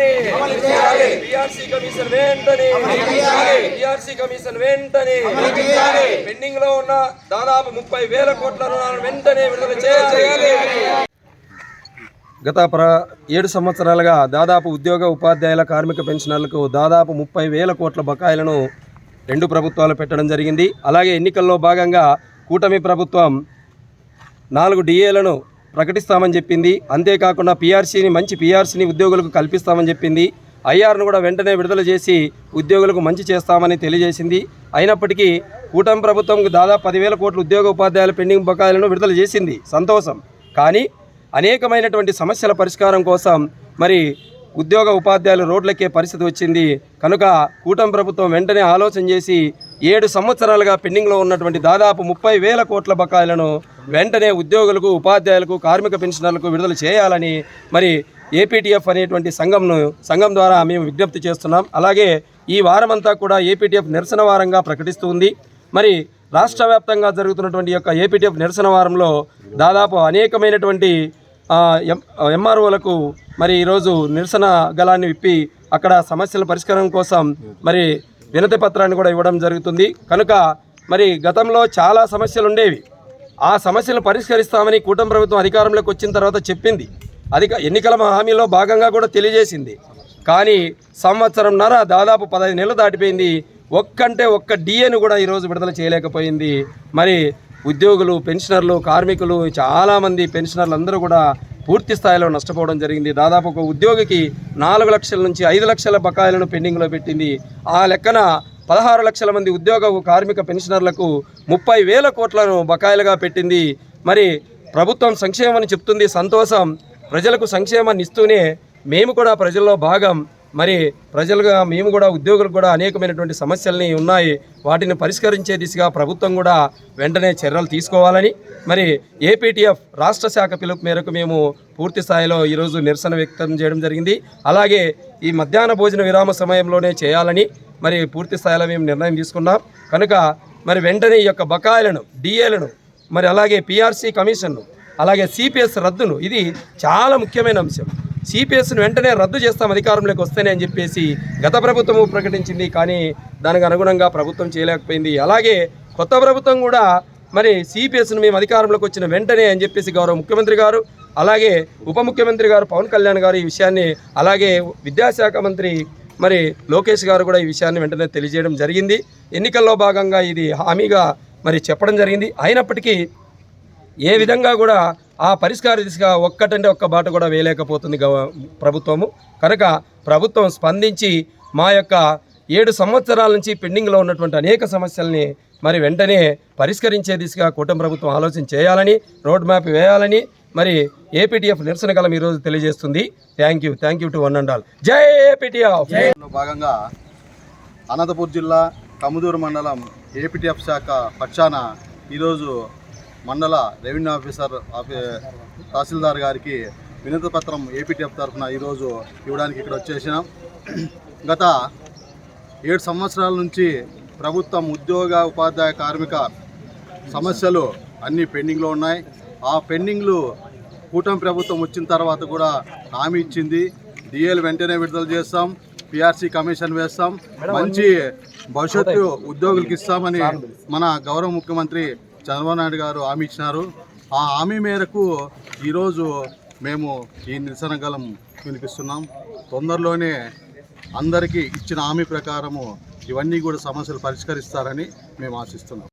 వెంటనే. PRC commission వెంటనే. PRC commission వెంటనే. పెండింగ్లో ఉన్న దాదాపు ముప్పై వేల కోట్ల రుణాలను వెంటనే విడుదల చేయాలి. గత ప్ర ఏడు సంవత్సరాలుగా దాదాపు ఉద్యోగ ఉపాధ్యాయుల కార్మిక పెన్షనర్లకు దాదాపు ముప్పై వేల కోట్ల బకాయిలను రెండు ప్రభుత్వాలు పెట్టడం జరిగింది. అలాగే ఎన్నికల్లో భాగంగా కూటమి ప్రభుత్వం నాలుగు డిఏలను ప్రకటిస్తామని చెప్పింది. అంతేకాకుండా పీఆర్సీని మంచి పీఆర్సీని ఉద్యోగులకు కల్పిస్తామని చెప్పింది. ఐఆర్ను కూడా వెంటనే విడుదల చేసి ఉద్యోగులకు మంచి చేస్తామని తెలియజేసింది. అయినప్పటికీ కూటమి ప్రభుత్వం దాదాపు పదివేల కోట్ల ఉద్యోగ ఉపాధ్యాయుల పెండింగ్ బకాయిలను విడుదల చేసింది. సంతోషం. కానీ అనేకమైనటువంటి సమస్యల పరిష్కారం కోసం మరి ఉద్యోగ ఉపాధ్యాయులు రోడ్లెక్కే పరిస్థితి వచ్చింది. కనుక కూటమి ప్రభుత్వం వెంటనే ఆలోచన చేసి ఏడు సంవత్సరాలుగా పెండింగ్లో ఉన్నటువంటి దాదాపు ముప్పై వేల కోట్ల బకాయిలను వెంటనే ఉద్యోగులకు ఉపాధ్యాయులకు కార్మిక పెన్షనర్లకు విడుదల చేయాలని మరి ఏపీటీఎఫ్ అనేటువంటి సంఘంను సంఘం ద్వారా మేము విజ్ఞప్తి చేస్తున్నాం. అలాగే ఈ వారమంతా కూడా ఏపీటీఎఫ్ నిరసన వారంగా ప్రకటిస్తుంది మరి రాష్ట్ర వ్యాప్తంగా జరుగుతున్నటువంటి యొక్క ఏపీటీఎఫ్ నిరసన వారంలో దాదాపు అనేకమైనటువంటి ఎం ఎంఆర్ఓలకు మరి ఈరోజు నిరసన గలాన్ని విప్పి అక్కడ సమస్యల పరిష్కారం కోసం మరి వినతి పత్రాన్ని కూడా ఇవ్వడం జరుగుతుంది. కనుక మరి గతంలో చాలా సమస్యలు ఉండేవి ఆ సమస్యలను పరిష్కరిస్తామని కూటమి ప్రభుత్వం అధికారంలోకి వచ్చిన తర్వాత చెప్పింది. అధిక ఎన్నికల హామీలో భాగంగా కూడా తెలియజేసింది. కానీ సంవత్సరంన్నర దాదాపు పదహైదు నెలలు దాటిపోయింది. ఒక్కంటే ఒక్క డిఏను కూడా ఈరోజు విడుదల చేయలేకపోయింది. మరి ఉద్యోగులు పెన్షనర్లు కార్మికులు చాలామంది పెన్షనర్లు అందరూ కూడా పూర్తి స్థాయిలో నష్టపోవడం జరిగింది. దాదాపు ఒక ఉద్యోగికి నాలుగు లక్షల నుంచి ఐదు లక్షల బకాయిలను పెండింగ్లో పెట్టింది. ఆ లెక్కన పదహారు లక్షల మంది ఉద్యోగ కార్మిక పెన్షనర్లకు ముప్పై వేల కోట్లను బకాయిలుగా పెట్టింది. మరి ప్రభుత్వం సంక్షేమం అని చెప్తుంది సంతోషం. ప్రజలకు సంక్షేమాన్ని ఇస్తూనే మేము కూడా ప్రజల్లో భాగం. మరి ప్రజలుగా మేము కూడా ఉద్యోగులకు కూడా అనేకమైనటువంటి సమస్యల్ని ఉన్నాయి. వాటిని పరిష్కరించే దిశగా ప్రభుత్వం కూడా వెంటనే చర్యలు తీసుకోవాలని మరి ఏపీటీఎఫ్ రాష్ట్ర శాఖ పిలుపు మేరకు మేము పూర్తి స్థాయిలో ఈరోజు నిరసన వ్యక్తం చేయడం జరిగింది. అలాగే ఈ మధ్యాహ్న భోజన విరామ సమయంలోనే చేయాలని మరి పూర్తి స్థాయిలో మేము నిర్ణయం తీసుకున్నాం. కనుక మరి వెంటనే ఈ యొక్క బకాయిలను డిఏలను మరి అలాగే పిఆర్సీ కమిషన్ను అలాగే సిపిఎస్ రద్దును ఇది చాలా ముఖ్యమైన అంశం. సిపిఎస్ను వెంటనే రద్దు చేస్తాం అధికారంలోకి వస్తేనే అని చెప్పేసి గత ప్రభుత్వము ప్రకటించింది. కానీ దానికి అనుగుణంగా ప్రభుత్వం చేయలేకపోయింది. అలాగే కొత్త ప్రభుత్వం కూడా మరి సిపిఎస్ను మేము అధికారంలోకి వచ్చిన వెంటనే అని చెప్పేసి గౌరవ ముఖ్యమంత్రి గారు అలాగే ఉప ముఖ్యమంత్రి గారు పవన్ కళ్యాణ్ గారు ఈ విషయాన్ని అలాగే విద్యాశాఖ మంత్రి మరి లోకేష్ గారు కూడా ఈ విషయాన్ని వెంటనే తెలియజేయడం జరిగింది. ఎన్నికల్లో భాగంగా ఇది హామీగా మరి చెప్పడం జరిగింది. అయినప్పటికీ ఏ విధంగా కూడా ఆ పరిష్కార దిశగా ఒక్కటంటే ఒక్క బాట కూడా వేయలేకపోతుంది గవ ప్రభుత్వము. కనుక ప్రభుత్వం స్పందించి మా యొక్క ఏడు సంవత్సరాల నుంచి పెండింగ్లో ఉన్నటువంటి అనేక సమస్యల్ని మరి వెంటనే పరిష్కరించే దిశగా కూటమి ప్రభుత్వం ఆలోచన చేయాలని రోడ్ మ్యాప్ వేయాలని మరి ఏపీటీఎఫ్ నిరసన కలం ఈరోజు తెలియజేస్తుంది. Thank you thank you to one and all. జై ఏపీటీఎఫ్! భాగంగా అనంతపూర్ జిల్లా కముదూరు మండలం ఏపీటీఎఫ్ శాఖ పక్షాన ఈరోజు మండల రెవెన్యూ ఆఫీసర్ ఆఫీ తహసీల్దార్ గారికి వినతి పత్రం ఏపీటీఎఫ్ తరఫున ఈరోజు ఇవ్వడానికి ఇక్కడ వచ్చేసినాం. గత ఏడు సంవత్సరాల నుంచి ప్రభుత్వం ఉద్యోగ ఉపాధ్యాయ కార్మిక సమస్యలు అన్నీ పెండింగ్లో ఉన్నాయి. ఆ పెండింగ్లు కూటమి ప్రభుత్వం వచ్చిన తర్వాత కూడా హామీ ఇచ్చింది. డిఏలు వెంటనే విడుదల చేస్తాం. పిఆర్సీ కమిషన్ వేస్తాం. మంచి భవిష్యత్తు ఉద్యోగులకు ఇస్తామని మన గౌరవ ముఖ్యమంత్రి చంద్రబాబు నాయుడు గారు హామీ ఇచ్చినారు. ఆ హామీ మేరకు ఈరోజు మేము ఈ నిరసన గలం వినిపిస్తున్నాం. తొందరలోనే అందరికీ ఇచ్చిన హామీ ప్రకారము ఇవన్నీ కూడా సమస్యలు పరిష్కరిస్తారని మేము ఆశిస్తున్నాం.